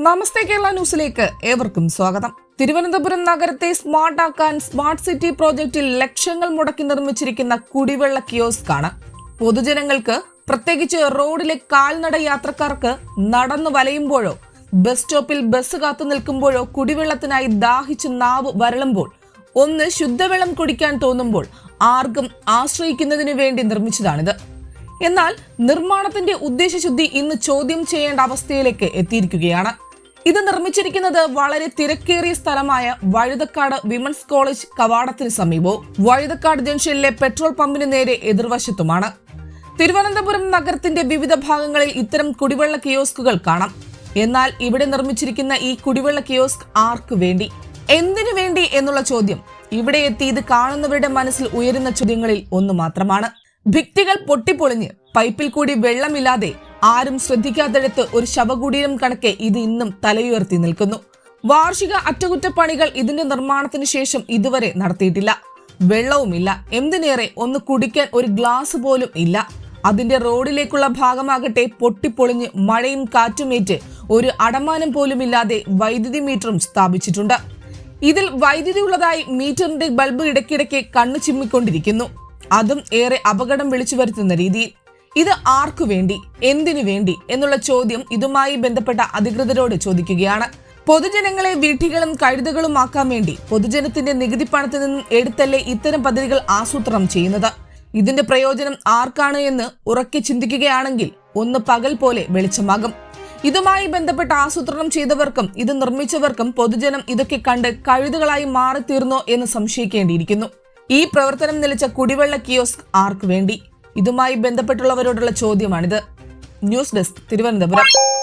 നമസ്തേ കേരള ന്യൂസിലേക്ക് ഏവർക്കും സ്വാഗതം. തിരുവനന്തപുരം നഗരത്തെ സ്മാർട്ടാക്കാൻ സ്മാർട്ട് സിറ്റി പ്രോജക്റ്റിൽ ലക്ഷങ്ങൾ മുടക്കി നിർമ്മിച്ചിരിക്കുന്ന കുടിവെള്ള കിയോസ്കാണ് പൊതുജനങ്ങൾക്ക് പ്രത്യേകിച്ച് റോഡിലെ കാൽനട യാത്രക്കാർക്ക് നടന്നു വലയുമ്പോഴോ ബസ് സ്റ്റോപ്പിൽ ബസ് കാത്തു നിൽക്കുമ്പോഴോ കുടിവെള്ളത്തിനായി ദാഹിച്ച് നാവ് വരളുമ്പോൾ ഒന്ന് ശുദ്ധവെള്ളം കുടിക്കാൻ തോന്നുമ്പോൾ ആർക്കും ആശ്രയിക്കുന്നതിനു വേണ്ടി നിർമ്മിച്ചതാണിത്. എന്നാൽ നിർമ്മാണത്തിന്റെ ഉദ്ദേശശുദ്ധി ഇന്ന് ചോദ്യം ചെയ്യേണ്ട അവസ്ഥയിലേക്ക് എത്തിയിരിക്കുകയാണ്. ഇത് നിർമ്മിച്ചിരിക്കുന്നത് വളരെ തിരക്കേറിയ സ്ഥലമായ വഴുതക്കാട് വിമൻസ് കോളേജ് കവാടത്തിന് സമീപവും വഴുതക്കാട് ജംഗ്ഷനിലെ പെട്രോൾ പമ്പിന് നേരെ എതിർവശത്തുമാണ്. തിരുവനന്തപുരം നഗരത്തിന്റെ വിവിധ ഭാഗങ്ങളിൽ ഇത്തരം കുടിവെള്ള കിയോസ്കുകൾ കാണാം. എന്നാൽ ഇവിടെ നിർമ്മിച്ചിരിക്കുന്ന ഈ കുടിവെള്ള കിയോസ്ക് ആർക്ക് വേണ്ടി? എന്തിനു വേണ്ടി എന്നുള്ള ചോദ്യം ഇവിടെ എത്തി ഇത് കാണുന്നവരുടെ മനസ്സിൽ ഉയരുന്ന ചോദ്യങ്ങളിൽ ഒന്ന് മാത്രമാണ്. ഭിത്തികൾ പൊട്ടിപ്പൊളിഞ്ഞ് പൈപ്പിൽ കൂടി വെള്ളമില്ലാതെ ആരും ശ്രദ്ധിക്കാത്തിടത്ത് ഒരു ശവകുടീരം കണക്കെ ഇത് ഇന്നും തലയുയർത്തി നിൽക്കുന്നു. വാർഷിക അറ്റകുറ്റപ്പണികൾ ഇതിന്റെ നിർമ്മാണത്തിന് ശേഷം ഇതുവരെ നടത്തിയിട്ടില്ല. വെള്ളവുമില്ല. എന്തിനേറെ ഒന്ന് കുടിക്കാൻ ഒരു ഗ്ലാസ് പോലും ഇല്ല. അതിന്റെ റോഡിലേക്കുള്ള ഭാഗമാകട്ടെ പൊട്ടിപ്പൊളിഞ്ഞ് മഴയും കാറ്റുമേറ്റ് ഒരു അടമാനം പോലുമില്ലാതെ വൈദ്യുതി മീറ്ററും സ്ഥാപിച്ചിട്ടുണ്ട്. ഇതിൽ വൈദ്യുതി ഉള്ളതായി മീറ്ററിന്റെ ബൾബ് ഇടയ്ക്കിടയ്ക്ക് കണ്ണു ചിമ്മിക്കൊണ്ടിരിക്കുന്നു. അതും ഏറെ അപകടം വിളിച്ചു വരുത്തുന്ന രീതിയിൽ. ഇത് ആർക്കു വേണ്ടി? എന്തിനു വേണ്ടി? എന്നുള്ള ചോദ്യം ഇതുമായി ബന്ധപ്പെട്ട അധികൃതരോട് ചോദിക്കുകയാണ്. പൊതുജനങ്ങളെ വീട്ടികളും കഴുതുകളുമാക്കാൻ വേണ്ടി പൊതുജനത്തിന്റെ നികുതി പണത്തിൽ നിന്നും എടുത്തല്ലേ ഇത്തരം പദ്ധതികൾ ആസൂത്രണം ചെയ്യുന്നത്? ഇതിന്റെ പ്രയോജനം ആർക്കാണ് എന്ന് ഉറക്കെ ചിന്തിക്കുകയാണെങ്കിൽ ഒന്ന് പകൽ പോലെ വെളിച്ചമാകും. ഇതുമായി ബന്ധപ്പെട്ട് ആസൂത്രണം ചെയ്തവർക്കും ഇത് നിർമ്മിച്ചവർക്കും പൊതുജനം ഇതൊക്കെ കണ്ട് കഴുതുകളായി മാറിത്തീർന്നോ എന്ന് സംശയിക്കേണ്ടിയിരിക്കുന്നു. ഈ പ്രവർത്തനം നിലച്ച കുടിവെള്ള കിയോസ്ക് ആർക്കു വേണ്ടി? ഇതുമായി ബന്ധപ്പെട്ടുള്ളവരോടുള്ള ചോദ്യമാണിത്. News desk Thiruvananthapuram.